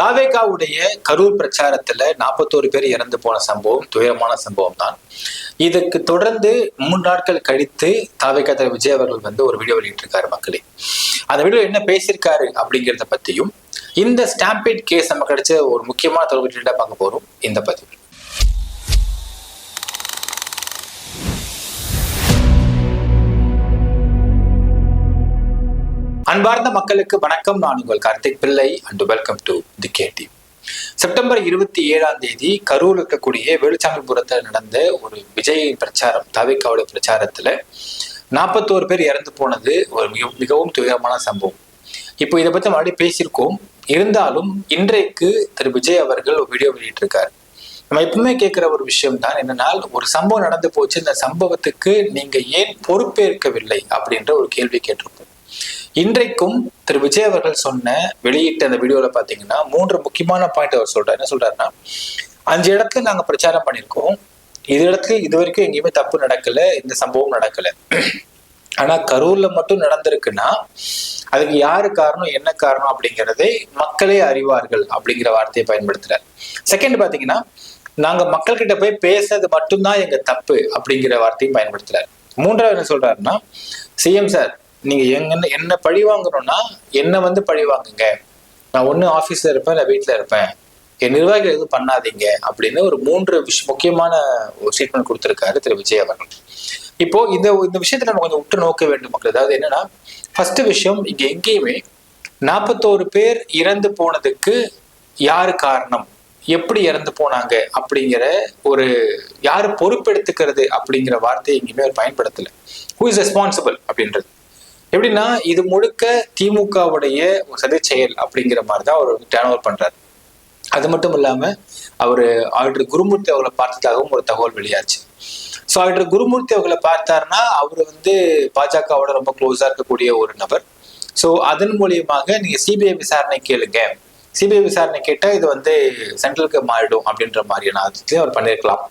தாவேகாவுடைய கரூர் பிரச்சாரத்துல நாற்பத்தோரு பேர் இறந்து போன சம்பவம் துயரமான சம்பவம் தான் இதுக்கு தொடர்ந்து மூன்று நாட்கள் கழித்து தாவேகா தலைவர் விஜய் அவர்கள் வந்து ஒரு வீடியோ வெளியிட்டிருக்காரு மக்களே. அந்த வீடியோ என்ன பேசியிருக்காரு அப்படிங்கிறத பத்தியும் இந்த ஸ்டாம்பேட் கேஸ் நம்ம கிடைச்ச ஒரு முக்கியமான தொடர்பு பார்க்க போறோம். இந்த பதிவு. அன்பார்ந்த மக்களுக்கு வணக்கம். நான் உங்கள் Karthik Pillai and welcome to the KD September இருபத்தி ஏழாம் தேதி கரூர் இருக்கக்கூடிய வேலுச்சாமிபுரத்தில் நடந்த ஒரு விஜய் பிரச்சாரம் தவிக்காவோட பிரச்சாரத்துல நாற்பத்தோரு பேர் இறந்து போனது ஒரு மிக மிகவும் துயரமான சம்பவம். இப்போ இதை பத்தி மறுபடியும் பேசியிருக்கோம். இருந்தாலும் இன்றைக்கு திரு விஜய் அவர்கள் ஒரு வீடியோ வெளியிட்டிருக்காரு. நம்ம எப்பவுமே கேட்கிற ஒரு விஷயம் தான் என்னன்னா ஒரு சம்பவம் நடந்து போச்சு இந்த சம்பவத்துக்கு நீங்க ஏன் பொறுப்பேற்கவில்லை அப்படின்ற ஒரு கேள்வி கேட்டிருப்போம். இன்றைக்கும் திரு விஜய் அவர்கள் சொன்ன வெளியிட்ட அந்த வீடியோல பாத்தீங்கன்னா மூன்று முக்கியமான பாயிண்ட் அவர் சொல்றாரு. என்ன சொல்றாருன்னா அஞ்சு இடத்துல நாங்க பிரச்சாரம் பண்ணியிருக்கோம். இது இடத்துல இது வரைக்கும் எங்கேயுமே தப்பு நடக்கல இந்த சம்பவம் நடக்கல. ஆனா கரூர்ல மட்டும் நடந்திருக்குன்னா அதுக்கு யாரு காரணம் என்ன காரணம் அப்படிங்கிறதை மக்களே அறிவார்கள் அப்படிங்கிற வார்த்தையை பயன்படுத்துறாரு. செகண்ட் பாத்தீங்கன்னா நாங்க மக்கள்கிட்ட போய் பேசுறது மட்டும்தான் எங்க தப்பு அப்படிங்கிற வார்த்தையும் பயன்படுத்துறாரு. மூன்றாவது என்ன சொல்றாருன்னா சிஎம் சார் நீங்க எங்க என்ன பழி வாங்கணும்னா என்ன வந்து பழி வாங்குங்க. நான் ஒண்ணு ஆபீஸ்ல இருப்பேன் இல்லை வீட்டுல இருப்பேன். என் நிர்வாகிகள் எதுவும் பண்ணாதீங்க அப்படின்னு ஒரு மூன்று விஷ முக்கியமான ஒரு ஸ்டேட்மெண்ட் கொடுத்துருக்காரு திரு விஜய் அவர்கள். இப்போ இந்த இந்த விஷயத்தை நம்ம கொஞ்சம் உற்று நோக்க வேண்டும் மக்கள். அதாவது என்னன்னா ஃபர்ஸ்ட் விஷயம் இங்க எங்கேயுமே நாற்பத்தோரு பேர் இறந்து போனதுக்கு யார் காரணம்? எப்படி இறந்து போனாங்க? அப்படிங்கிற ஒரு யாரு பொறுப்பெடுத்துக்கிறது அப்படிங்கிற வார்த்தையை எங்கேயுமே அவர் பயன்படுத்தலை. ஹூ இஸ் ரெஸ்பான்சிபிள் அப்படின்றது. எப்படின்னா இது முழுக்க திமுகவுடைய ஒரு சதி செயல் அப்படிங்கிற மாதிரி தான் அவர் டேர்ன் ஓவர் பண்றாரு. அது மட்டும் இல்லாம அவர் ஆல்ரெடி குருமூர்த்தி அவர்களை பார்த்ததாகவும் ஒரு தகவல் வெளியாச்சு. ஸோ ஆல்ரெடி குருமூர்த்தி அவர்களை பார்த்தாருன்னா அவர் வந்து பாஜகவோட ரொம்ப க்ளோஸா இருக்கக்கூடிய ஒரு நபர். ஸோ அதன் மூலியமாக நீங்க சிபிஐ விசாரணை கேளுங்க. சிபிஐ விசாரணை கேட்டா இது வந்து சென்ட்ரலுக்கு மாறிடும் அப்படின்ற மாதிரியான அர்த்தத்தையும் அவர் பண்ணியிருக்கலாம்.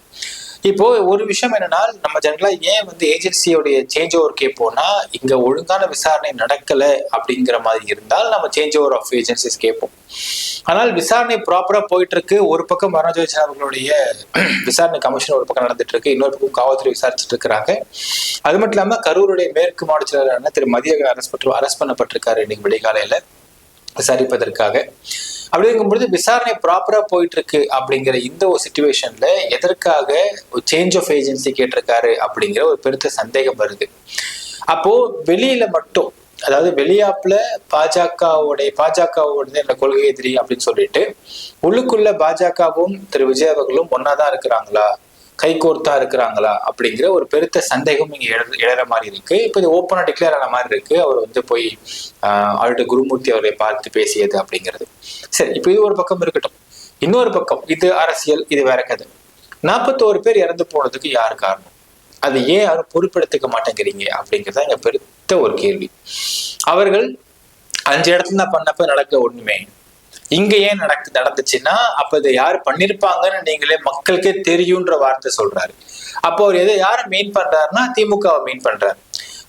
இப்போ ஒரு விஷயம் என்னன்னா நம்ம ஜெனரலா ஏன் வந்து ஏஜென்சியோடைய சேஞ்ச் ஓவர் கேட்போம்னா இங்க ஒழுங்கான விசாரணை நடக்கல அப்படிங்கிற மாதிரி இருந்தால் நம்ம சேஞ்ச் ஓவர் ஆஃப் ஏஜென்சிஸ் கேட்போம் ஆனால் விசாரணை ப்ராப்பரா போயிட்டு இருக்கு ஒரு பக்கம் மரணஜோஜன் அவர்களுடைய விசாரணை கமிஷன் ஒரு பக்கம் நடந்துட்டு இருக்கு இன்னொரு பக்கம் காவல்துறை விசாரிச்சுட்டு இருக்கிறாங்க அது மட்டும் இல்லாம கரூருடைய மேற்கு மாவட்ட செயலாளரான திரு மதியகன் அரசு பட்டு பண்ணப்பட்டிருக்காரு இன்னைக்கு விடிகாலையில விசாரிப்பதற்காக. அப்படிங்கும்பொழுது விசாரணை ப்ராப்பரா போயிட்டு இருக்கு அப்படிங்கிற இந்த ஒரு சுச்சுவேஷன்ல எதற்காக ஒரு சேஞ்ச் ஆஃப் ஏஜென்சி கேட்டிருக்காரு அப்படிங்கிற ஒரு பெருத்த சந்தேகம் வருது. அப்போ வெளியில மட்டும் அதாவது வெளியாப்புல பாஜகவுடைய பாஜகவோட இந்த கொள்கை எதிரி அப்படின்னு சொல்லிட்டு உள்ளுக்குள்ள பாஜகவும் திரு விஜய் அவர்களும் ஒன்னாதான் இருக்கிறாங்களா? கைகோர்த்தா இருக்கிறாங்களா அப்படிங்கிற ஒரு பெருத்த சந்தேகம் இங்க எழ- எழற மாதிரி இருக்கு. இப்போ இது ஓப்பனா டிக்ளேர் ஆன மாதிரி இருக்கு. அவர் வந்து போய் ஆல்ரெடி குருமூர்த்தி அவரை பார்த்து பேசியது அப்படிங்கிறது. சரி இப்போ இது ஒரு பக்கம் இருக்கட்டும். இன்னொரு பக்கம் இது அரசியல் இது வேற கதை. நாற்பத்தோரு பேர் இறந்து போனதுக்கு யார் காரணம்? அது ஏன் யாரும் பொறுப்பெடுத்துக்க மாட்டேங்கிறீங்க அப்படிங்கிறது இங்க பெருத்த ஒரு கேள்வி. அவர்கள் அஞ்சு இடத்துல தான் பண்ணப்ப நடக்க ஒண்ணுமே இங்க ஏன் நடக்கு நடந்துச்சுன்னா அப்ப இதை யார் பண்ணிருப்பாங்கன்னு நீங்களே மக்களுக்கே தெரியுன்ற வார்த்தை சொல்றாரு. அப்போ அவர் எதை யாரை மீன் பண்றாருன்னா திமுகவை மீன் பண்றாரு.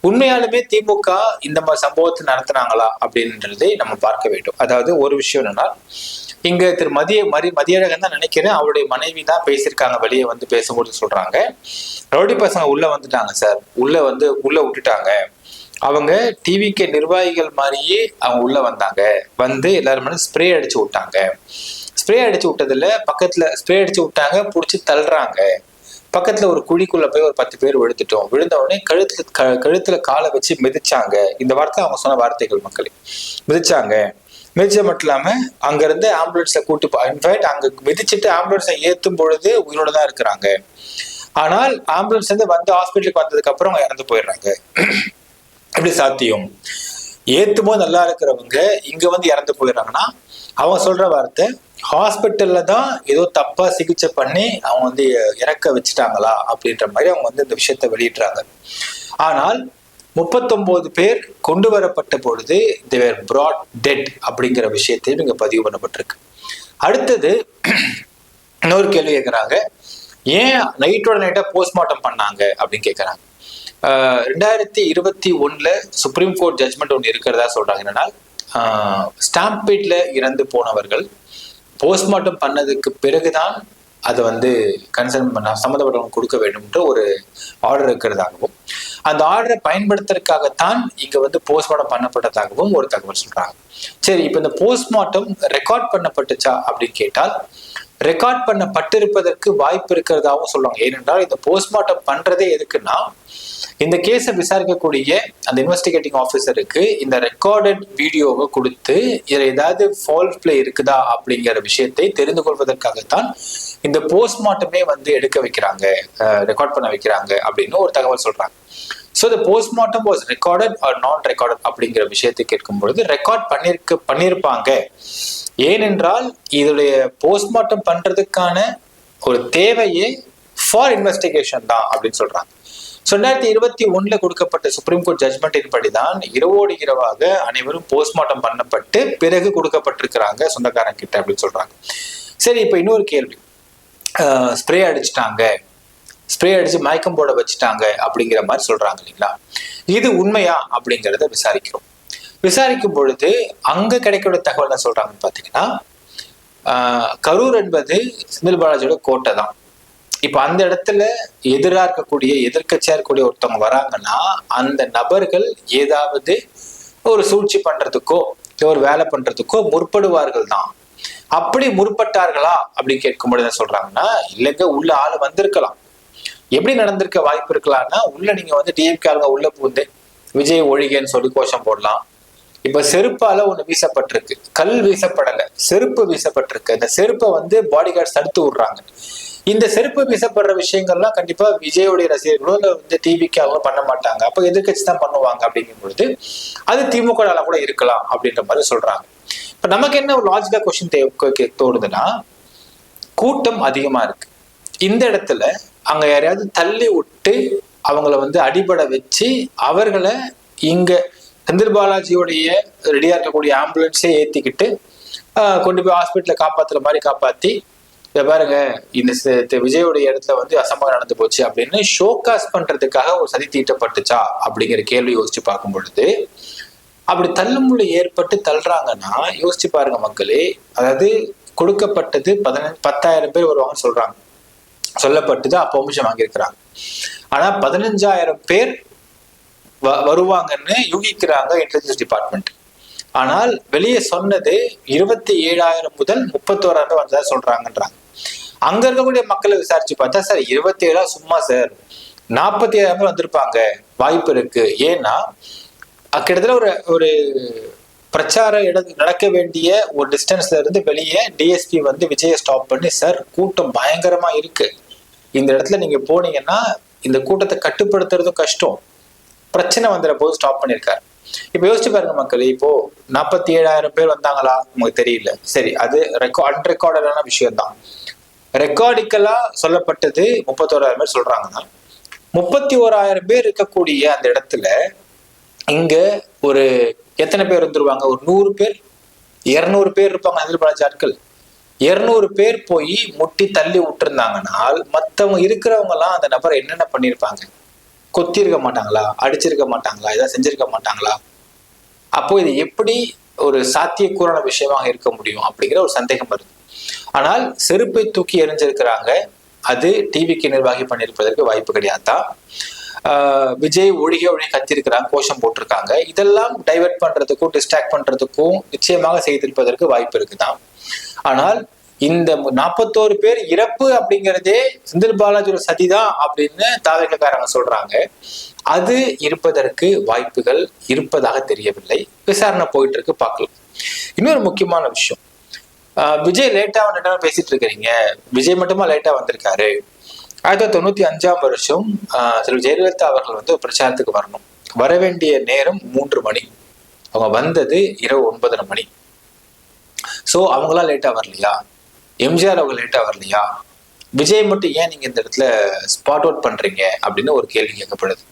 உண்மையாலுமே திமுக இந்த மாதிரி சம்பவத்தை நடத்துனாங்களா அப்படின்றதை நம்ம பார்க்க வேண்டும். அதாவது ஒரு விஷயம் என்னன்னா இங்க திரு மதிய மரி மதியழகன் தான் நினைக்கிறேன் அவருடைய மனைவி தான் பேசியிருக்காங்க வெளியே வந்து பேசும்போது சொல்றாங்க. ரவுடி பசங்க உள்ள வந்துட்டாங்க சார். உள்ள வந்து உள்ள விட்டுட்டாங்க. அவங்க டிவிக்கு நிர்வாகிகள் மாதிரியே அவங்க உள்ள வந்தாங்க. வந்து எல்லாரும் ஸ்ப்ரே அடிச்சு விட்டாங்க. ஸ்ப்ரே அடிச்சு விட்டதுல பக்கத்துல ஸ்ப்ரே அடிச்சு விட்டாங்க புடிச்சு தள்ளுறாங்க. பக்கத்துல ஒரு குழிக்குள்ள போய் ஒரு பத்து பேர் விழுந்துட்டோம். விழுந்த உடனே கழுத்துல க- கழுத்துல காலை வச்சு மிதிச்சாங்க. இந்த வார்த்தை அவங்க சொன்ன வார்த்தைகள் மக்களே. மிதிச்சாங்க. மிதிச்ச மட்டும் இல்லாம அங்க இருந்து ஆம்புலன்ஸ்ல கூட்டு இன்ஃபேக்ட் அங்க மிதிச்சிட்டு ஆம்புலன்ஸை ஏத்தும் பொழுது உயிரோட தான் இருக்கிறாங்க. ஆனால் ஆம்புலன்ஸ் வந்து வந்து ஹாஸ்பிட்டலுக்கு வந்ததுக்கு அப்புறம் அவங்க இறந்து போயிடுறாங்க. எப்படி சாத்தியம்? ஏத்தும் போது நல்லா இருக்கிறவங்க இங்க வந்து இறந்து போயிடுறாங்கன்னா அவங்க சொல்ற வார்த்தை ஹாஸ்பிட்டல்ல தான் ஏதோ தப்பா சிகிச்சை பண்ணி அவங்க வந்து இறக்க வச்சுட்டாங்களா? அப்படின்ற மாதிரி அவங்க வந்து இந்த விஷயத்த வெளியிடுறாங்க. ஆனால் முப்பத்தொன்பது பேர் கொண்டு வரப்பட்ட பொழுது தேர் பிராட் டெட் அப்படிங்கிற விஷயத்தையும் இங்க பதிவு பண்ணப்பட்டிருக்கு. அடுத்தது இன்னொரு கேள்வி கேட்குறாங்க ஏன் நைட்டோட நைட்டா போஸ்ட்மார்ட்டம் பண்ணாங்க? அப்படின்னு கேட்குறாங்க ரெண்டாயிரத்தி இருபத்தி ஒன்றில் சுப்ரீம் கோர்ட் ஜட்மெண்ட் ஒன்று இருக்கிறதா சொல்றாங்க. என்னன்னா ஸ்டாம்பீட்ல இறந்து போனவர்கள் போஸ்ட்மார்ட்டம் பண்ணதுக்கு பிறகுதான் அதை வந்து கன்சர்ன் பண்ண சம்மந்தப்பட்டவங்க கொடுக்க வேண்டும்ன்ற ஒரு ஆர்டர் இருக்கிறதாகவும் அந்த ஆர்டரை பயன்படுத்துறதுக்காகத்தான் இங்க வந்து போஸ்ட்மார்ட்டம் பண்ணப்பட்டதாகவும் ஒரு தகவல் சொல்றாங்க. சரி இப்போ இந்த போஸ்ட்மார்ட்டம் ரெக்கார்ட் பண்ணப்பட்டுச்சா அப்படின்னு கேட்டால் ரெக்கார்ட் பண்ண பட்டிருப்பதற்கு வாய்ப்பு இருக்கிறதாவும் சொல்லுவாங்க. ஏனென்றால் இந்த போஸ்ட்மார்ட்டம் பண்றதே எதுக்குன்னா இந்த கேஸை விசாரிக்கக்கூடிய அந்த இன்வெஸ்டிகேட்டிங் ஆஃபீஸருக்கு இந்த ரெக்கார்டட் வீடியோவை கொடுத்து இதில் ஏதாவது ஃபால் பிளே இருக்குதா அப்படிங்கிற விஷயத்தை தெரிந்து கொள்வதற்காகத்தான் இந்த போஸ்ட்மார்ட்டமே வந்து எடுக்க வைக்கிறாங்க ரெக்கார்ட் பண்ண வைக்கிறாங்க அப்படின்னு ஒரு தகவல் சொல்றாங்க. So the postmortem was recorded or non recorded அப்படிங்கிற விஷயத்தை கேட்கும் பொழுது ரெக்கார்ட் பண்ணியிருக்க பண்ணியிருப்பாங்க ஏனென்றால் இதோடைய போஸ்ட்மார்ட்டம் பண்ணுறதுக்கான ஒரு தேவையே ஃபார் இன்வெஸ்டிகேஷன் தான் அப்படின்னு சொல்கிறாங்க ஸோ ரெண்டாயிரத்தி இருபத்தி ஒன்றில் கொடுக்கப்பட்ட சுப்ரீம் கோர்ட் ஜட்மெண்டின் படிதான் இரவோடு இரவாக அனைவரும் போஸ்ட்மார்ட்டம் பண்ணப்பட்டு பிறகு கொடுக்கப்பட்டிருக்கிறாங்க சொந்தக்காரங்க கிட்ட அப்படின்னு சொல்றாங்க. சரி இப்போ இன்னொரு கேள்வி. ஸ்ப்ரே அடிச்சிட்டாங்க. ஸ்ப்ரே அடிச்சு மயக்கம் போட வச்சுட்டாங்க அப்படிங்கிற மாதிரி சொல்றாங்க இல்லைங்களா? இது உண்மையா அப்படிங்கிறத விசாரிக்கிறோம். விசாரிக்கும் பொழுது அங்க கிடைக்கிற தகவல் என்ன சொல்றாங்கன்னு பாத்தீங்கன்னா கரூர் என்பது செந்தில் பாலாஜியோட கோட்டை தான். இப்ப அந்த இடத்துல எதிராக இருக்கக்கூடிய எதிர்கட்சியா இருக்கக்கூடிய ஒருத்தவங்க வராங்கன்னா அந்த நபர்கள் ஏதாவது ஒரு சூழ்ச்சி பண்றதுக்கோ ஒரு வேலை பண்றதுக்கோ முற்படுவார்கள் தான். அப்படி முற்பட்டார்களா அப்படின்னு கேட்கும்போது என்ன சொல்றாங்கன்னா இல்லைங்க உள்ள ஆள் வந்திருக்கலாம். எப்படி நடந்திருக்க வாய்ப்பு இருக்கலாம்னா உள்ள நீங்க வந்து டிஎம்கே ஆளுங்க உள்ள பூந்து விஜய் ஒழிகன்னு சொல்லி கோஷம் போடலாம். இப்ப செருப்பால ஒண்ணு வீசப்பட்டிருக்கு. கல் வீசப்படல செருப்பு வீசப்பட்டிருக்கு. இந்த செருப்பை வந்து பாடி கார்ட்ஸ் தடுத்து விடுறாங்க. இந்த செருப்பு வீசப்படுற விஷயங்கள்லாம் கண்டிப்பா விஜயோடைய ரசிகர்களும் இல்ல வந்து அவங்க பண்ண மாட்டாங்க. அப்ப எதிர்கட்சி தான் பண்ணுவாங்க அப்படிங்கும் பொழுது அது திமுக கூட இருக்கலாம் அப்படின்ற மாதிரி சொல்றாங்க. இப்ப நமக்கு என்ன ஒரு லாஜிக்கா கொஸ்டின் தோணுதுன்னா கூட்டம் அதிகமா இருக்கு. இந்த இடத்துல அங்கே யாரையாவது தள்ளி விட்டு அவங்கள வந்து அடிபட வச்சு அவர்களை இங்கே செந்தில் பாலாஜியோடைய ரெடியாக இருக்கக்கூடிய ஆம்புலன்ஸே ஏற்றிக்கிட்டு கொண்டு போய் ஹாஸ்பிட்டலில் காப்பாற்றுற மாதிரி காப்பாற்றி இதை பாருங்க இந்த விஜயோடைய இடத்துல வந்து அசம்பவம் நடந்து போச்சு அப்படின்னு ஷோகாஸ் பண்றதுக்காக ஒரு சதி தீட்டப்பட்டுச்சா அப்படிங்கிற கேள்வி யோசிச்சு பார்க்கும் பொழுது அப்படி தள்ளுமுள்ளு ஏற்பட்டு தள்ளுறாங்கன்னா யோசிச்சு பாருங்க மக்களே அதாவது கொடுக்கப்பட்டது பதினஞ்சு பத்தாயிரம் பேர் வருவாங்கன்னு சொல்றாங்க. சொல்லப்பட்டது தான் பெர்மிஷன் வாங்கியிருக்கிறாங்க. ஆனா பதினஞ்சாயிரம் பேர் வ- வருவாங்கன்னு யூகிக்கிறாங்க இன்டெலிஜென்ஸ் டிபார்ட்மெண்ட் ஆனால் வெளியே சொன்னது இருபத்தி ஏழாயிரம் முதல் முப்பத்தோராயிரம் வந்ததா சொல்றாங்கன்றாங்க. அங்க இருக்கக்கூடிய மக்களை விசாரிச்சு பார்த்தா சார் இருபத்தி ஏழா சும்மா சார். நாற்பத்தி ஏழாயிரம் பேர் வந்திருப்பாங்க. வாய்ப்பு இருக்கு. ஏன்னா கிட்டத்தட்ட ஒரு ஒரு பிரச்சார இட நடக்க வேண்டிய ஒரு டிஸ்டன்ஸ்ல இருந்து வெளியே டிஎஸ்பி வந்து விஜயை ஸ்டாப் பண்ணி சார் கூட்டம் பயங்கரமா இருக்கு. இந்த இடத்துல நீங்க போனீங்கன்னா இந்த கூட்டத்தை கட்டுப்படுத்துறதும் கஷ்டம். பிரச்சனை வந்துற போது ஸ்டாப் பண்ணியிருக்காரு இப்ப யோசிச்சு பாருங்க மக்கள் இப்போ நாற்பத்தி ஏழாயிரம் பேர் வந்தாங்களா? உங்களுக்கு தெரியல. சரி அது ரெக்கா அன்ரெக்கார்டடான விஷயம் தான் ரெக்கார்டிக்கலா சொல்லப்பட்டது முப்பத்தோராயிரம் பேர் சொல்றாங்கன்னா முப்பத்தி ஓராயிரம் பேர் இருக்கக்கூடிய அந்த இடத்துல இங்க ஒரு எத்தனை பேர் வந்துருவாங்க ஒரு நூறு பேர் இருநூறு பேர் இருப்பாங்க. எதிர்பார்த்த ஆட்கள் இருநூறு பேர் போய் முட்டி தள்ளி விட்டுருந்தாங்கனால் மற்றவங்க இருக்கிறவங்க எல்லாம் அந்த நபரை என்னென்ன பண்ணியிருப்பாங்க? கொத்திருக்க மாட்டாங்களா? அடிச்சிருக்க மாட்டாங்களா? ஏதாவது செஞ்சிருக்க மாட்டாங்களா? அப்போ இது எப்படி ஒரு சாத்தியக்கூறான விஷயமாக இருக்க முடியும் அப்படிங்கிற ஒரு சந்தேகம் வருது. ஆனால் செருப்பை தூக்கி எறிஞ்சிருக்கிறாங்க. அது டிவிக்கு நிர்வாகி பண்ணியிருப்பதற்கு வாய்ப்பு கிடையாதான் விஜய் ஒழிக ஒழிய கத்திருக்கிறாங்க கோஷம் போட்டிருக்காங்க. இதெல்லாம் டைவர்ட் பண்றதுக்கும் டிஸ்ட்ராக்ட் பண்றதுக்கும் நிச்சயமாக செய்திருப்பதற்கு வாய்ப்பு இருக்குதான் ஆனால் இந்த நாற்பத்தோரு பேர் இறப்பு அப்படிங்கிறதே செந்தில் பாலாஜியோட சதிதான் அப்படின்னு தாவகக்காரங்க சொல்றாங்க. அது இருப்பதற்கு வாய்ப்புகள் இருப்பதாக தெரியவில்லை. விசாரணை போயிட்டு இருக்கு பார்க்கலாம். இன்னொரு முக்கியமான விஷயம். விஜய் லேட்டா வந்துட்டு பேசிட்டு இருக்கிறீங்க. விஜய் மட்டுமா லேட்டா வந்திருக்காரு? ஆயிரத்தி தொள்ளாயிரத்தி அஞ்சாம் வருஷம் செல்வி ஜெயலலிதா அவர்கள் வந்து ஒரு பிரச்சாரத்துக்கு வரணும். வர வேண்டிய நேரம் மூன்று மணி. அவங்க வந்தது இரவு ஒன்பதரை மணி. ஸோ அவங்களாம் லேட்டாக வரலையா? எம்ஜிஆர் அவங்க லேட்டாக வரலையா? விஜய் மட்டும் ஏன் நீங்கள் இந்த இடத்துல ஸ்பாட் அவுட் பண்ணுறீங்க அப்படின்னு ஒரு கேள்வி கேட்கப்படுது.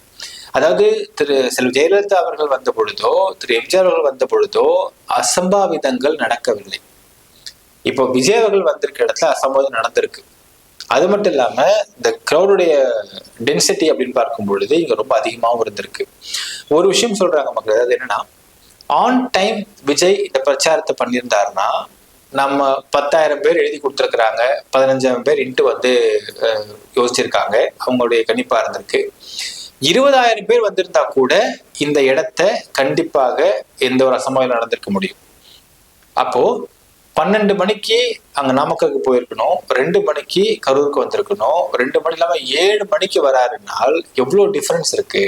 அதாவது திரு செல்வி ஜெயலலிதா அவர்கள் வந்த பொழுதோ திரு எம்ஜிஆர் அவர்கள் வந்த பொழுதோ அசம்பாவிதங்கள் நடக்கவில்லை. இப்போ விஜய் அவர்கள் வந்திருக்க இடத்துல அசம்பாவிதம் நடந்திருக்கு. அது மட்டும் இல்லாம இந்த க்ரௌடுடைய டென்சிட்டி அப்படின்னு பார்க்கும் பொழுது இங்க ரொம்ப அதிகமாகவும் இருந்திருக்கு. ஒரு விஷயம் சொல்றாங்க மக்கள் அது என்னன்னா ஆன் டைம் விஜய் இந்த பிரச்சாரத்தை பண்ணியிருந்தாருன்னா நம்ம பத்தாயிரம் பேர் எழுதி கொடுத்துருக்குறாங்க பதினஞ்சாயிரம் பேர் இன்ட்டு வந்து அஹ், யோசிச்சிருக்காங்க அவங்களுடைய கணிப்பா இருந்திருக்கு. இருபதாயிரம் பேர் வந்திருந்தா கூட இந்த இடத்த கண்டிப்பாக எந்த ஒரு அசம்பாவிதம் நடந்திருக்க முடியும். அப்போ பன்னெண்டு மணிக்கு அங்க நாமக்கலுக்கு போயிருக்கணும். ரெண்டு மணிக்கு கரூருக்கு வந்திருக்கணும். ரெண்டு மணி இல்லாம ஏழு மணிக்கு வராருனால் எவ்வளவு டிஃபரன்ஸ் இருக்கு?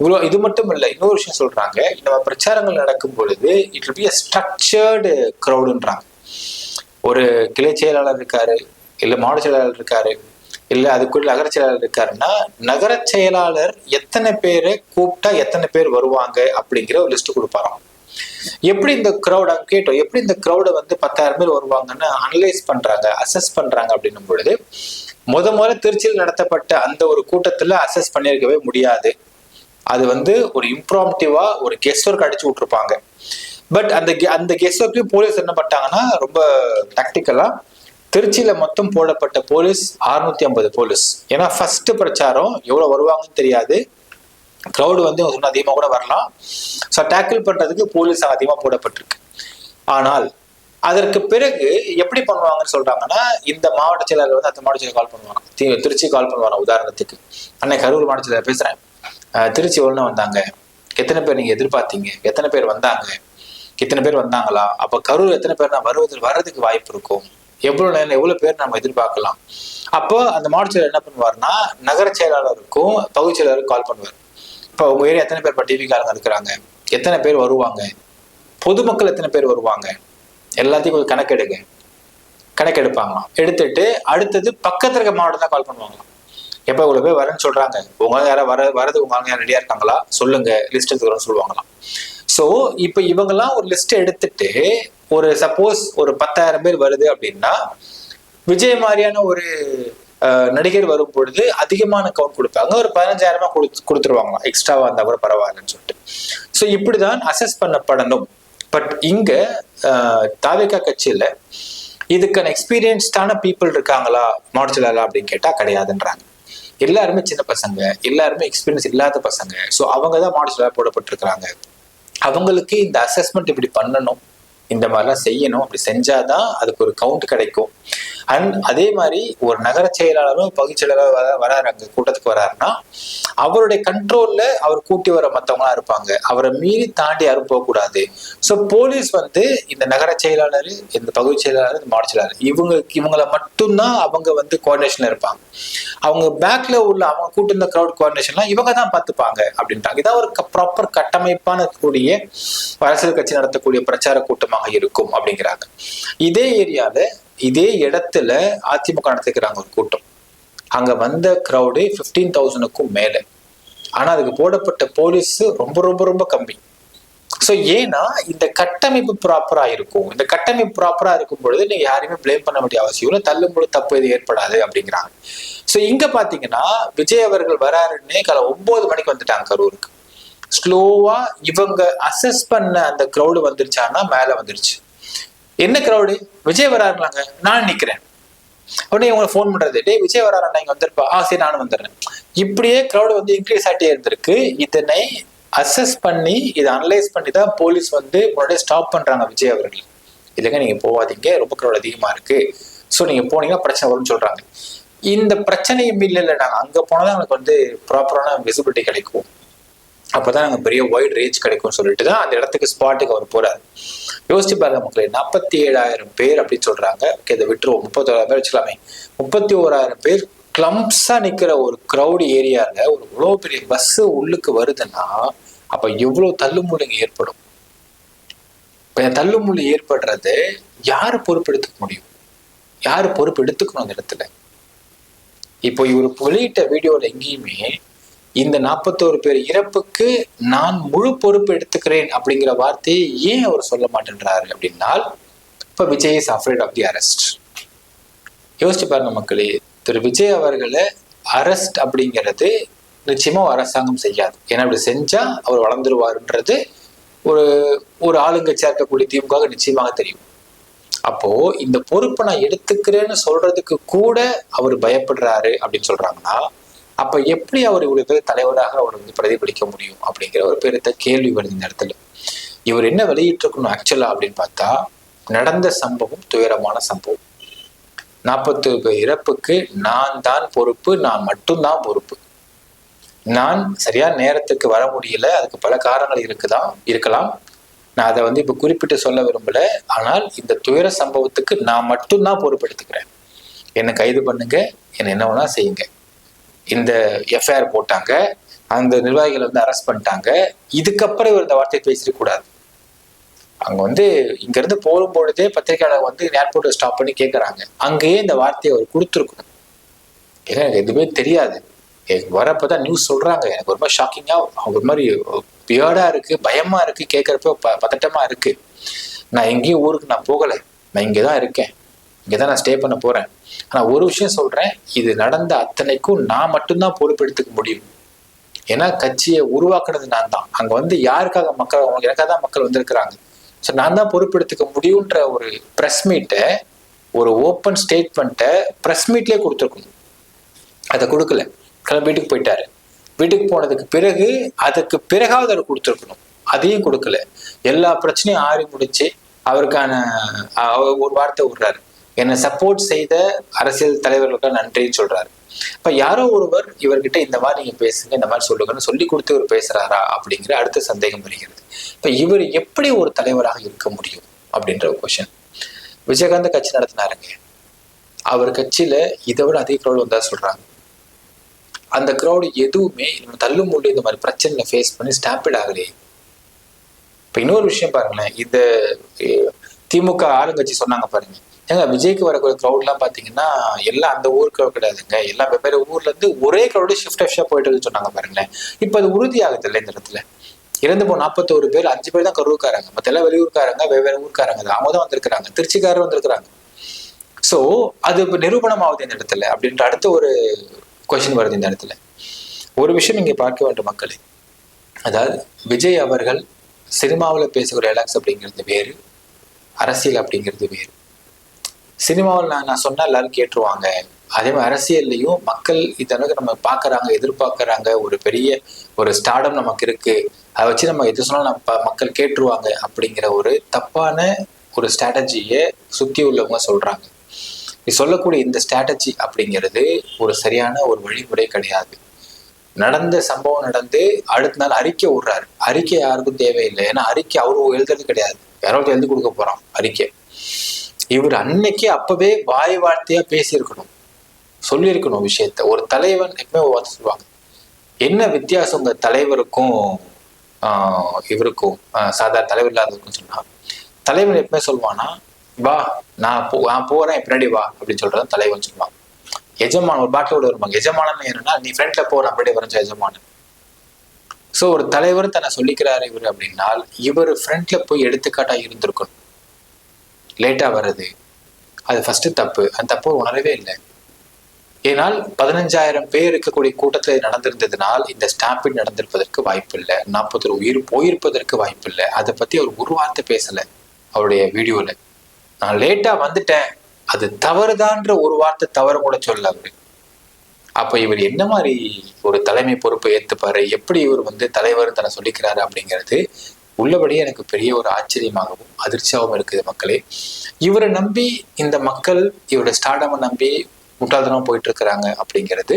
இவ்வளோ இது மட்டும் இல்லை இன்னொரு விஷயம் சொல்றாங்க. நம்ம பிரச்சாரங்கள் நடக்கும் பொழுது இட் பி அ ஸ்ட்ரக்சர்டு க்ரௌடுன்றாங்க ஒரு கிளை செயலாளர் இருக்காரு இல்ல மாவட்ட செயலாளர் இருக்காரு இல்ல அதுக்குள்ள நகர செயலாளர் இருக்காருன்னா நகர செயலாளர் எத்தனை பேரை கூப்பிட்டா எத்தனை பேர் வருவாங்க அப்படிங்கிற ஒரு லிஸ்ட் கொடுப்பாராம். எப்படி இந்த க்ரௌட கேட்டோம். எப்படி இந்த க்ரௌட வந்து பத்தாயிரம் பேர் வருவாங்கன்னு அனலைஸ் பண்றாங்க அசஸ் பண்றாங்க அப்படின்னும் பொழுது முத முதல்ல திருச்சியில் நடத்தப்பட்ட அந்த ஒரு கூட்டத்துல அசஸ் பண்ணியிருக்கவே முடியாது. அது வந்து ஒரு இம்ப்ராம்டிவா ஒரு கெஸ்ட் ஒர்க் அடிச்சு விட்டுருப்பாங்க. பட் அந்த அந்த கெஸ்ட் ஒர்க்கையும் போலீஸ் என்ன பண்ணிட்டாங்கன்னா ரொம்ப டாக்டிக்கலா திருச்சியில மொத்தம் போடப்பட்ட போலீஸ் 650 ஐம்பது போலீஸ் ஏன்னா ஃபர்ஸ்ட் பிரச்சாரம் எவ்வளவு வருவாங்கன்னு தெரியாது. க்ரௌடு வந்து இவங்க சொன்ன அதிகமாக கூட வரலாம். ஸோ டேக்கிள் பண்ணுறதுக்கு போலீஸ் அதிகமாக போடப்பட்டிருக்கு. ஆனால் அதற்கு பிறகு எப்படி பண்ணுவாங்கன்னு சொல்றாங்கன்னா இந்த மாவட்ட செயலாளர் வந்து அந்த மாவட்ட செயலர் கால் பண்ணுவாங்க. தி- திருச்சி கால் பண்ணுவாங்க உதாரணத்துக்கு. அன்னைக்கு கரூர் மாவட்ட செயலர் பேசுறேன். திருச்சி ஒன்று வந்தாங்க. எத்தனை பேர் நீங்க எதிர்பார்த்தீங்க? எத்தனை பேர் வந்தாங்க? எத்தனை பேர் வந்தாங்களா? அப்ப கரூர் எத்தனை பேர் நான் வருவதில் வர்றதுக்கு வாய்ப்பு இருக்கும். எவ்வளவு நேரம் எவ்வளவு பேர் நம்ம எதிர்பார்க்கலாம்? அப்போ அந்த மாவட்ட செயலர் என்ன பண்ணுவார்னா நகர செயலாளருக்கும் பகுதி செயலாளருக்கும் கால் பண்ணுவார். இப்போ உங்கள் ஏரியா எத்தனை பேர் இப்போ டிவிக்காரங்க இருக்கிறாங்க? எத்தனை பேர் வருவாங்க? பொதுமக்கள் எத்தனை பேர் வருவாங்க? எல்லாத்தையும் கொஞ்சம் கணக்கெடுங்க. கணக்கெடுப்பாங்களாம். எடுத்துட்டு அடுத்தது பக்கத்தில் இருக்க மாவட்டம் தான் கால் பண்ணுவாங்களாம். எப்போ இவ்வளவு பேர் வரேன்னு சொல்கிறாங்க உங்களால் யாரும் யாராவது வர வரது உங்களால் யாரும் ரெடியாக இருக்காங்களா? சொல்லுங்கள் லிஸ்ட் எடுத்துக்கிறோம்னு சொல்லுவாங்களாம். ஸோ இப்போ இவங்கெல்லாம் ஒரு லிஸ்ட் எடுத்துட்டு ஒரு சப்போஸ் ஒரு பத்தாயிரம் பேர் வருது அப்படின்னா விஜய் மாதிரியான ஒரு நடிகர் வரும் பொழுது அதிகமான கவுண்ட் கொடுப்பாங்க. ஒரு பதினஞ்சாயிரமா கொடுத்து கொடுத்துருவாங்க எக்ஸ்ட்ராவா இருந்தா கூட பரவாயில்லன்னு சொல்லிட்டு. ஸோ இப்படிதான் அசஸ் பண்ணப்படணும். பட் இங்க அஹ், கட்சியில இதுக்கான எக்ஸ்பீரியன்ஸ்டான பீப்புள் இருக்காங்களா மாடல் அப்படின்னு கேட்டா கிடையாதுன்றாங்க. எல்லாருமே சின்ன பசங்க எல்லாருமே எக்ஸ்பீரியன்ஸ் இல்லாத பசங்க. ஸோ அவங்க தான் மாடல் போடப்பட்டிருக்கிறாங்க. அவங்களுக்கு இந்த அசஸ்மெண்ட் இப்படி பண்ணணும் இந்த மாதிரிலாம் செய்யணும் அப்படி செஞ்சாதான் அதுக்கு ஒரு கவுண்ட் கிடைக்கும். அண்ட் அதே மாதிரி ஒரு நகர செயலாளரும் பகுதி செயலாளரும் வர வராரு அங்க கூட்டத்துக்கு வராருன்னா அவருடைய கண்ட்ரோல்ல அவர் கூட்டி வர மத்தவங்களா இருப்பாங்க. அவரை மீறி தாண்டி யாரும் போகக்கூடாது ஸோ போலீஸ் வந்து இந்த நகர செயலாளர் இந்த பகுதி செயலாளர் இந்த மாவட்ட செயலாளர் இவங்க இவங்களை மட்டும்தான் அவங்க வந்து கோஆர்டினேஷன்ல இருப்பாங்க. அவங்க பேக்ல உள்ள அவங்க கூட்டு இருந்த கிரௌட் கோஆர்டினேஷன்லாம் இவங்க தான் பார்த்துப்பாங்க அப்படின்றாங்க இதான் ஒரு ப்ராப்பர் கட்டமைப்பான கூடிய அரசியல் கட்சி நடத்தக்கூடிய பிரச்சார கூட்டமாக இருக்கும் அப்படிங்கிறாங்க. இதே ஏரியால இதே இடத்துல அதிமுக நடத்திக்கிறாங்க ஒரு கூட்டம். அங்க வந்த கிரௌடு ஃபிஃப்டீன் தௌசண்ட்க்கும் மேல. ஆனா அதுக்கு போடப்பட்ட போலீஸ் ரொம்ப ரொம்ப ரொம்ப கம்மி. ஸோ ஏன்னா இந்த கட்டமைப்பு ப்ராப்பரா இருக்கும். இந்த கட்டமைப்பு ப்ராப்பரா இருக்கும் பொழுது நீங்க யாரையுமே பிளேம் பண்ண வேண்டிய அவசியம் இல்லை. தள்ளும்போது தப்பு இது ஏற்படாது அப்படிங்கிறாங்க. ஸோ இங்க பாத்தீங்கன்னா விஜய் அவர்கள் வராருன்னே காலை ஒன்பது மணிக்கு வந்துட்டாங்க கரூருக்கு. ஸ்லோவா இவங்க அசஸ் பண்ண அந்த க்ரௌடு வந்துருச்சான்னா மேல வந்துருச்சு. என்ன கிரௌடு விஜய் வராருலாங்க. நான் நிக்கிறேன். உடனே இவங்க ஃபோன் பண்றது டே விஜய் வராரா இங்க வந்திருப்பா. ஆ சரி நானும் வந்துடுறேன். இப்படியே க்ரௌடு வந்து இன்க்ரீஸ் ஆகிட்டே இருந்திருக்கு. இதனை அசஸ் பண்ணி இதை அனலைஸ் பண்ணி தான் போலீஸ் வந்து முன்னாடியே ஸ்டாப் பண்றாங்க விஜய் அவர்கள். இல்லைங்க நீங்க போகாதீங்க. ரொம்ப க்ரௌட் அதிகமா இருக்கு. ஸோ நீங்க போனீங்கன்னா பிரச்சனை வரும்னு சொல்றாங்க. இந்த பிரச்சனையும் இல்லை இல்லை நாங்கள் அங்கே போனால் தான் எங்களுக்கு வந்து ப்ராப்பரான விசிபிலிட்டி கிடைக்கும். அப்பதான் நாங்கள் பெரிய ஒய்ட் ரேஞ்ச் கிடைக்கும்னு சொல்லிட்டு தான் அந்த இடத்துக்கு ஸ்பாட்டுக்கு அவர் போறாரு. யோசிச்சு பாருங்க மக்களே நாற்பத்தி ஏழாயிரம் பேர் அப்படின்னு சொல்றாங்க. ஓகே இதை விட்டுருவோம். முப்பத்தோராயிரம் பேர் வச்சுக்கலாமே. முப்பத்தி ஓராயிரம் பேர் கிளம்ப்ஸா நிக்கிற ஒரு க்ரௌடு ஏரியால ஒரு இவ்வளவு பெரிய பஸ் உள்ளுக்கு வருதுன்னா அப்ப எவ்வளவு தள்ளுமுள்ளுங்க ஏற்படும்? இப்போ தள்ளுமுள்ளு ஏற்படுறது யாரு பொறுப்பெடுத்துக்க முடியும்? யாரு பொறுப்பு எடுத்துக்கணும் அந்த இடத்துல? இப்போ இவர் வெளியிட்ட வீடியோல எங்கேயுமே இந்த நாற்பத்தோரு பேர் இறப்புக்கு நான் முழு பொறுப்பு எடுத்துக்கிறேன் அப்படிங்கிற வார்த்தையை ஏன் அவர் சொல்ல மாட்டேன்றாரு அப்படின்னால் இப்ப Vijay is afraid of the arrest யோசிச்சு பாருங்க மக்களே திரு விஜய் அவர்களை அரெஸ்ட் அப்படிங்கிறது நிச்சயமா அரசாங்கம் செய்யாது. ஏன்னா அப்படி செஞ்சா அவர் வளர்ந்துருவாருன்றது ஒரு ஒரு ஆளுங்கட்சியா இருக்கக்கூடிய திமுக நிச்சயமாக தெரியும். அப்போ இந்த பொறுப்பை நான் எடுத்துக்கிறேன்னு சொல்றதுக்கு கூட அவர் பயப்படுறாரு அப்படின்னு சொல்றாங்கன்னா அப்ப எப்படி அவர் இவ்வளவு பேர் தலைவராக அவர் வந்து பிரதிபலிக்க முடியும் அப்படிங்கிற ஒரு பெருத்த கேள்வி வருது இந்த இடத்துல. இவர் என்ன வெளியிட்டிருக்கணும் ஆக்சுவலா அப்படின்னு பார்த்தா நடந்த சம்பவம் துயரமான சம்பவம். நாற்பத்தி இறப்புக்கு நான் தான் பொறுப்பு நான் மட்டும்தான் பொறுப்பு. நான் சரியா நேரத்துக்கு வர முடியல அதுக்கு பல காரணங்கள் இருக்குதான் இருக்கலாம். நான் அதை வந்து இப்ப குறிப்பிட்டு சொல்ல விரும்பல ஆனால் இந்த துயர சம்பவத்துக்கு நான் மட்டும்தான் பொறுப்பெடுத்துக்கிறேன். என்னை கைது பண்ணுங்க என்னை என்ன வேணா செய்யுங்க. இந்த எஃப்ஐஆர் போட்டாங்க. அந்த நிர்வாகிகளை வந்து அரெஸ்ட் பண்ணிட்டாங்க. இதுக்கப்புறம் இவர் இந்த வார்த்தையை பேசிடக்கூடாது அங்கே அங்க வந்து இங்க இருந்து போகும் பொழுதே பத்திரிகையாளர் வந்து ஏர்போர்ட்டை ஸ்டாப் பண்ணி கேட்கறாங்க அங்கேயே இந்த வார்த்தையை அவர் கொடுத்துருக்கணும். ஏன்னா எனக்கு எதுவுமே தெரியாது. வரப்போ தான் நியூஸ் சொல்றாங்க. எனக்கு ஒரு மாதிரி ஷாக்கிங்கா ஒரு மாதிரி பியர்டா இருக்கு பயமா இருக்கு கேட்கறப்ப ப பதட்டமா இருக்கு. நான் எங்கேயும் ஊருக்கு நான் போகலை. நான் இங்கே தான் இருக்கேன். இங்கே தான் நான் ஸ்டே பண்ண போறேன். ஆனா ஒரு விஷயம் சொல்றேன். இது நடந்த அத்தனைக்கும் நான் மட்டும்தான் பொறுப்பெடுத்துக்க முடியும். ஏன்னா கட்சியை உருவாக்குனது நான் தான். அங்க வந்து யாருக்காக மக்கள் எனக்காக தான் மக்கள் வந்திருக்கிறாங்க. ஸோ நான் தான் பொறுப்பெடுத்துக்க முடியுன்ற ஒரு ப்ரெஸ் மீட்டை ஒரு ஓப்பன் ஸ்டேட்மெண்ட்டை ப்ரெஸ் மீட்லேயே கொடுத்துருக்கணும். அதை கொடுக்கல. கிளம்பி வீட்டுக்கு போயிட்டாரு. வீட்டுக்கு போனதுக்கு பிறகு அதுக்கு பிறகாவது அதை கொடுத்துருக்கணும். அதையும் கொடுக்கல. எல்லா பிரச்சனையும் ஆறி முடிச்சு அவருக்கான ஒரு வார்த்தை விடுறாரு. என்னை சப்போர்ட் செய்த அரசியல் தலைவர்களுக்கு நன்றின்னு சொல்றாரு. இப்ப யாரோ ஒருவர் இவர்கிட்ட இந்த மாதிரி நீங்க பேசுங்க இந்த மாதிரி சொல்லுங்கன்னு சொல்லி கொடுத்து இவர் பேசுறாரா அப்படிங்கிற அடுத்த சந்தேகம் வருகிறது. இப்ப இவர் எப்படி ஒரு தலைவராக இருக்க முடியும் அப்படின்ற ஒரு கொஸ்டின் விஜயகாந்த் கட்சி நடத்தினாருங்க. அவர் கட்சியில இதை விட அதிக crowd வந்தா சொல்றாங்க. அந்த க்ரௌடு எதுவுமே நம்ம தள்ளுமுள்ளு இந்த மாதிரி பிரச்சனைகளை ஃபேஸ் பண்ணி ஸ்டாம்பிட் ஆகலையே. இப்ப இன்னொரு விஷயம் பாருங்களேன். இந்த திமுக ஆளுங்கட்சி சொன்னாங்க பாருங்க. ஏங்க விஜய்க்கு வரக்கூடிய க்ரௌட்லாம் பார்த்தீங்கன்னா எல்லாம் அந்த ஊருக்கு கிடையாதுங்க. எல்லாம் வெவ்வேறு ஊர்லேருந்து ஒரே க்ரௌடு ஷிஃப்ட் ஆஃப்ஷாக போயிட்டு சொன்னாங்க பாருங்களேன். இப்போ அது உறுதியாகுது இல்லை இந்த இடத்துல. இறந்து போன நாற்பத்தோரு பேர் அஞ்சு பேர் தான் கரூர்காரங்க. மத்த எல்லாம் வெளியூர்காரங்க வெவ்வேறு ஊர்க்காரங்க அவங்க தான் வந்திருக்கிறாங்க. திருச்சிக்காரர் வந்திருக்கிறாங்க. ஸோ அது இப்போ நிரூபணம் ஆகுது இந்த இடத்துல அப்படின்ற அடுத்த ஒரு கொஷின் வருது இந்த இடத்துல. ஒரு விஷயம் இங்கே பார்க்க வேண்டும் மக்களே. அதாவது விஜய் அவர்கள் சினிமாவில் பேசுகிற டைலாக்ஸ் அப்படிங்கிறது வேறு அரசியல் அப்படிங்கிறது வேறு. சினிமாவில் நான் நான் சொன்னால் எல்லாரும் கேட்டுருவாங்க. அதே மாதிரி அரசியல்லையும் மக்கள் இதற்கு நம்ம பார்க்குறாங்க எதிர்பார்க்குறாங்க. ஒரு பெரிய ஒரு ஸ்டார்டம் நமக்கு இருக்கு. அதை வச்சு நம்ம எது சொன்னாலும் நம்ம மக்கள் கேட்டுருவாங்க அப்படிங்கிற ஒரு தப்பான ஒரு ஸ்ட்ராட்டஜியை சுற்றி உள்ளவங்க சொல்கிறாங்க நீ சொல்லக்கூடிய இந்த ஸ்ட்ராட்டஜி அப்படிங்கிறது ஒரு சரியான ஒரு வழிமுறை கிடையாது. நடந்த சம்பவம் நடந்து அடுத்த நாள் அறிக்கை விடுறாரு அறிக்கை யாருக்கும் தேவையில்லை. ஏன்னா அறிக்கை அவரு எழுதுறது கிடையாது. யாராவது எழுதி கொடுக்க போறான். அறிக்கை. இவர் அன்னைக்கு அப்பவே வாய் வார்த்தையா பேசியிருக்கணும். சொல்லியிருக்கணும் விஷயத்த. ஒரு தலைவன் எப்பவுமே வார்த்தை சொல்லுவாங்க. என்ன வித்தியாசம் உங்க தலைவருக்கும் இவருக்கும் சாதாரண தலைவர் இல்லாதவருக்கும் சொன்னா தலைவன் எப்பவுமே சொல்லுவானா வா நான் போ நான் போறேன் பின்னாடி வா அப்படின்னு சொல்றதான் தலைவன் சொல்லுவான். எஜமான் ஒரு பாட்டிலோட வருவாங்க. எஜமானன் என்னன்னா நீ ஃப்ரெண்ட்ல போ நான் அப்படியே வரைஞ்ச எஜமானன். ஸோ ஒரு தலைவர் தன்னை சொல்லிக்கிறாரு இவர் அப்படின்னால் இவர் ஃப்ரண்ட்ல போய் எடுத்துக்காட்டா இருந்திருக்கணும். லேட்டா வர்றது. அது ஃபஸ்ட்டு தப்பு. அந்த தப்பு உணரவே இல்லை. ஏனால் பதினஞ்சாயிரம் பேர் இருக்கக்கூடிய கூட்டத்தில் நடந்திருந்ததுனால் இந்த ஸ்டாம்பிட் நடந்திருப்பதற்கு வாய்ப்பில்லை. நாற்பது உயிர் போயிருப்பதற்கு வாய்ப்பு இல்லை அதை பத்தி அவர் ஒரு வார்த்தை பேசல அவருடைய வீடியோல. நான் லேட்டா வந்துட்டேன். அது தவறுதான்ற ஒரு வார்த்தை தவறு கூட சொல்ல அவர். அப்ப இவர் என்ன மாதிரி ஒரு தலைமை பொறுப்பை ஏத்துப்பாரு? எப்படி இவர் வந்து தலைவர் தன்னை சொல்லிக்கிறாரு அப்படிங்கிறது உள்ளபடியே எனக்கு பெரிய ஒரு ஆச்சரியமாகவும் அதிர்ச்சியாகவும் இருக்குது மக்களே. இவரை நம்பி இந்த மக்கள் இவருடைய ஸ்டார்டமை நம்பி முட்டாள்தனமா போயிட்டு இருக்கிறாங்க அப்படிங்கிறது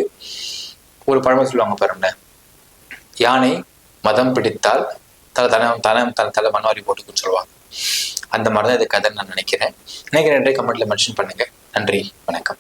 ஒரு பழமை சொல்லுவாங்க பாருங்க யானை மதம் பிடித்தால் தலை தன தன தலை தலை மனவாரி போட்டுக்குன்னு சொல்லுவாங்க. அந்த மாதிரி தான் இது கதைன்னு நான் நினைக்கிறேன். நினைக்கிறேன் கமெண்ட்ல மென்ஷன் பண்ணுங்க. நன்றி வணக்கம்.